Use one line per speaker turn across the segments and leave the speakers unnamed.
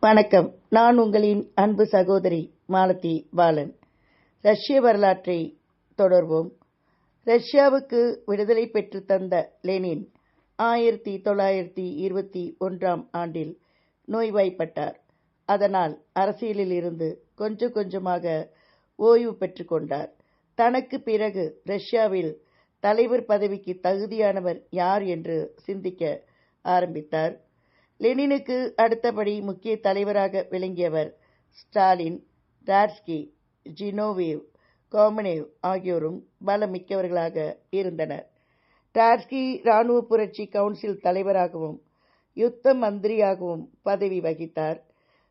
வணக்கம். நான் உங்களின் அன்பு சகோதரி மாலதி பாலன். ரஷ்ய வரலாற்றை தொடர்வோம். ரஷ்யாவுக்கு விடுதலை பெற்று தந்த லெனின் ஆயிரத்தி தொள்ளாயிரத்தி இருபத்தி ஒன்றாம் ஆண்டில் நோய்வாய்ப்பட்டார். அதனால் அரசியலில் இருந்து கொஞ்சம் கொஞ்சமாக ஓய்வு பெற்றுக்கொண்டார் தனக்கு பிறகு ரஷ்யாவில் தலைவர் பதவிக்கு தகுதியானவர் யார் என்று சிந்திக்க ஆரம்பித்தார். லெனினுக்கு அடுத்தபடி முக்கிய தலைவராக விளங்கியவர் ஸ்டாலின் டார்ஸ்கி ஜினோவேவ் கோமனேவ் ஆகியோரும் பலமிக்கவர்களாக மிக்கவர்களாக இருந்தனர். டார்ஸ்கி இராணுவ புரட்சி கவுன்சில் தலைவராகவும் யுத்த மந்திரியாகவும் பதவி வகித்தார்.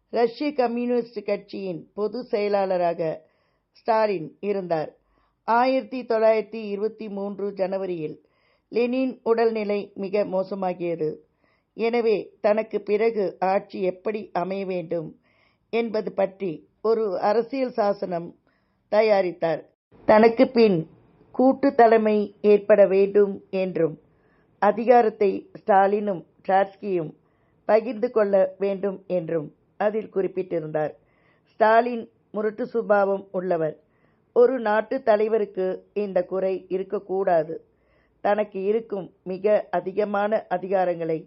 ரஷ்ய கம்யூனிஸ்ட் கட்சியின் பொது செயலாளராக ஸ்டாலின் இருந்தார். ஆயிரத்தி தொள்ளாயிரத்தி இருபத்தி மூன்று ஜனவரியில் லெனின் உடல்நிலை மிக மோசமாகியது. எனவே தனக்கு பிறகு ஆட்சி எப்படி அமைய வேண்டும் என்பது பற்றி ஒரு அரசியல் சாசனம் தயாரித்தார். தனக்கு பின் கூட்டு தலைமை ஏற்பட வேண்டும் என்றும் அதிகாரத்தை ஸ்டாலினும் ட்ராட்ஸ்கியும் பகிர்ந்து கொள்ள வேண்டும் என்றும் அதில் குறிப்பிட்டிருந்தார். ஸ்டாலின் முரட்டு சுபாவம் உள்ளவர். ஒரு நாட்டு தலைவருக்கு இந்த குறை இருக்கக்கூடாது. தனக்கு இருக்கும் மிக அதிகமான அதிகாரங்களை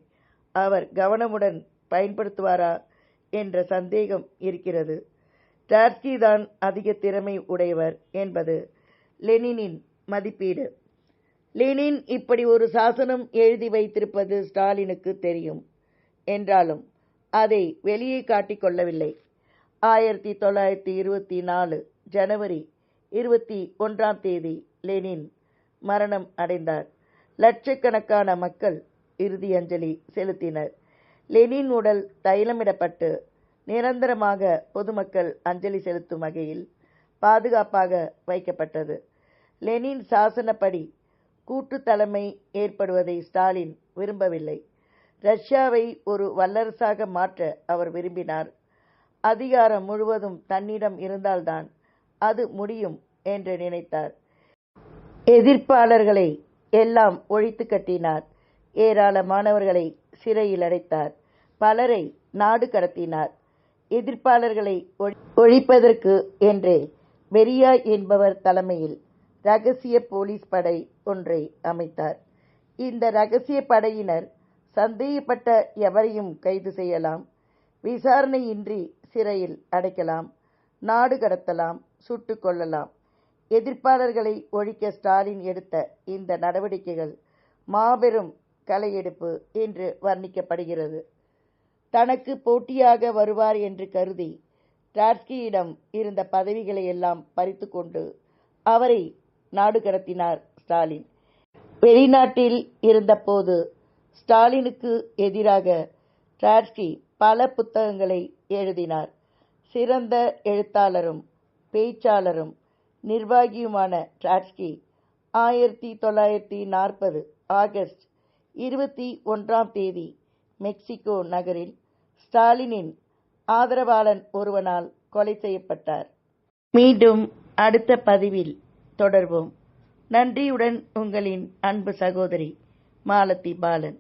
அவர் கவனமுடன் பயன்படுத்துவாரா என்ற சந்தேகம் இருக்கிறது. டார்கி தான் அதிக திறமை உடையவர் என்பது லெனினின் மதிப்பீடு. லெனின் இப்படி ஒரு சாசனம் எழுதி வைத்திருப்பது ஸ்டாலினுக்கு தெரியும். என்றாலும் அதை வெளியே காட்டிக்கொள்ளவில்லை ஆயிரத்தி தொள்ளாயிரத்தி இருபத்தி நாலு ஜனவரி இருபத்தி ஒன்றாம் தேதி லெனின் மரணம் அடைந்தார். லட்சக்கணக்கான மக்கள் இறுதி அஞ்சலி செலுத்தினர். லெனின் உடல் தைலமிடப்பட்டு நிரந்தரமாக பொதுமக்கள் அஞ்சலி செலுத்தும் வகையில் பாதுகாப்பாக வைக்கப்பட்டது. லெனின் சாசனப்படி கூட்டு தலைமை ஏற்படுவதை ஸ்டாலின் விரும்பவில்லை. ரஷ்யாவை ஒரு வல்லரசாக மாற்ற அவர் விரும்பினார். அதிகாரம் முழுவதும் தன்னிடம் இருந்தால்தான் அது முடியும் என்று நினைத்தார். எதிர்ப்பாளர்களை எல்லாம் ஒழித்து கட்டினார். ஏராளமானவர்களை சிறையில் அடைத்தார். பலரை நாடு கடத்தினார். எதிர்ப்பாளர்களை ஒழிப்பதற்கு என்றே பெரியா என்பவர் தலைமையில் ரகசிய போலீஸ் படை ஒன்றை அமைத்தார். இந்த ரகசிய படையினர் சந்தேகப்பட்ட எவரையும் கைது செய்யலாம் விசாரணையின்றி சிறையில் அடைக்கலாம் நாடு கடத்தலாம் சுட்டு கொள்ளலாம். எதிர்ப்பாளர்களை ஒழிக்க ஸ்டாலின் எடுத்த இந்த நடவடிக்கைகள் மாபெரும் கலையெடுப்பு என்று வர்ணிக்கப்படுகிறது. தனக்கு போட்டியாக வருவார் என்று கருதி டாட்ஸ்கியிடம் இருந்த பதவிகளை எல்லாம் பறித்து கொண்டு அவரை நாடு கடத்தினார் ஸ்டாலின். வெளிநாட்டில் இருந்தபோது ஸ்டாலினுக்கு எதிராக ட்ராட்ஸ்கி பல புத்தகங்களை எழுதினார். சிறந்த எழுத்தாளரும் பேச்சாளரும் நிர்வாகியுமான ட்ராட்ஸ்கி ஆயிரத்தி தொள்ளாயிரத்தி நாற்பது ஆகஸ்ட் இருபத்தி ஒன்றாம் தேதி மெக்சிகோ நகரில் ஸ்டாலினின் ஆதரவாளன் ஒருவனால் கொலை செய்யப்பட்டார். மீண்டும் அடுத்த பதிவில் தொடர்வோம். நன்றியுடன் உங்களின் அன்பு சகோதரி மாலதி பாலன்.